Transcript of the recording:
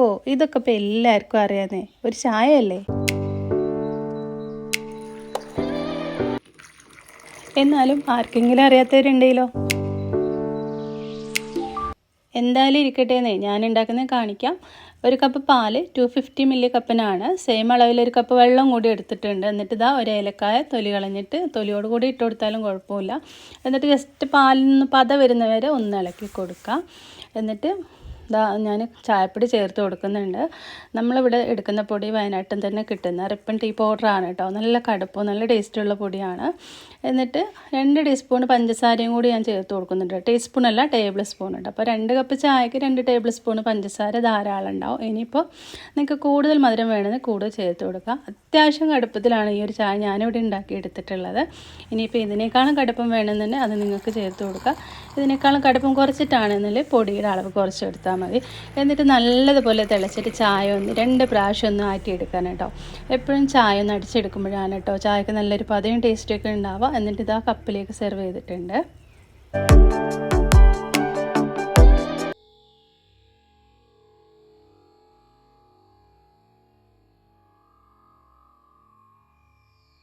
ഓ ഇതൊക്കെ ഇപ്പം എല്ലാവർക്കും അറിയാന്നേ. ഒരു ചായ അല്ലേ എന്നാലും ആർക്കെങ്കിലും അറിയാത്തവരുണ്ടെങ്കിലോ എന്തായാലും ഇരിക്കട്ടേന്നേ. ഞാൻ ഉണ്ടാക്കുന്നത് കാണിക്കാം. ഒരു കപ്പ് പാൽ ടു ഫിഫ്റ്റി മില്ലി കപ്പിനാണ് സെയിം അളവിൽ ഒരു കപ്പ് വെള്ളം കൂടി എടുത്തിട്ടുണ്ട്. എന്നിട്ട് ഇതാ ഒരു ഏലക്കായ തൊലി കളഞ്ഞിട്ട് തൊലിയോട് കൂടി ഇട്ട് കൊടുത്താലും കുഴപ്പമില്ല. എന്നിട്ട് ജസ്റ്റ് പാലിൽ നിന്ന് പത വരുന്നവരെ ഒന്ന് ഇളക്കി കൊടുക്കാം. എന്നിട്ട് ഇതാ ഞാൻ ചായപ്പൊടി ചേർത്ത് കൊടുക്കുന്നുണ്ട്. നമ്മളിവിടെ എടുക്കുന്ന പൊടി വയനാട്ടിൽ തന്നെ കിട്ടുന്ന റിപ്പൺ ടീ പൗഡറാണ് കേട്ടോ. നല്ല കടുപ്പവും നല്ല ടേസ്റ്റുള്ള പൊടിയാണ്. എന്നിട്ട് രണ്ട് ടീസ്പൂൺ പഞ്ചസാരയും കൂടി ഞാൻ ചേർത്ത് കൊടുക്കുന്നുണ്ട് ടീസ്പൂൺ അല്ല ടേബിൾ സ്പൂൺ ഉണ്ട്. അപ്പോൾ രണ്ട് കപ്പ് ചായക്ക് രണ്ട് ടേബിൾ സ്പൂൺ പഞ്ചസാര ധാരാളം ഉണ്ടാവും. ഇനിയിപ്പോൾ നിങ്ങൾക്ക് കൂടുതൽ മധുരം വേണമെങ്കിൽ കൂടുതൽ ചേർത്ത് കൊടുക്കുക അത്യാവശ്യം കടുപ്പത്തിലാണ് ഈ ഒരു ചായ ഞാനിവിടെ ഉണ്ടാക്കി എടുത്തിട്ടുള്ളത് ഇനിയിപ്പോൾ ഇതിനേക്കാളും കടുപ്പം വേണമെന്നുണ്ടെങ്കിൽ അത് നിങ്ങൾക്ക് ചേർത്ത് കൊടുക്കുക ഇതിനേക്കാളും കടുപ്പം കുറച്ചിട്ടാണെന്നിൽ പൊടിയുടെ അളവ് കുറച്ചെടുത്താൽ മതി. എന്നിട്ട് നല്ലതുപോലെ തിളച്ചിട്ട് ചായ ഒന്ന് രണ്ട് പ്രാവശ്യം ഒന്ന് ആറ്റിയെടുക്കാൻ കേട്ടോ. എപ്പോഴും ചായ ഒന്ന് അടിച്ചെടുക്കുമ്പോഴാണ് കേട്ടോ. ചായക്ക് നല്ലൊരു പതയും ടേസ്റ്റൊക്കെ ഉണ്ടാവുക. എന്നിട്ട് ഇതാ കപ്പിലേക്ക് സെർവ് ചെയ്തിട്ടുണ്ട്.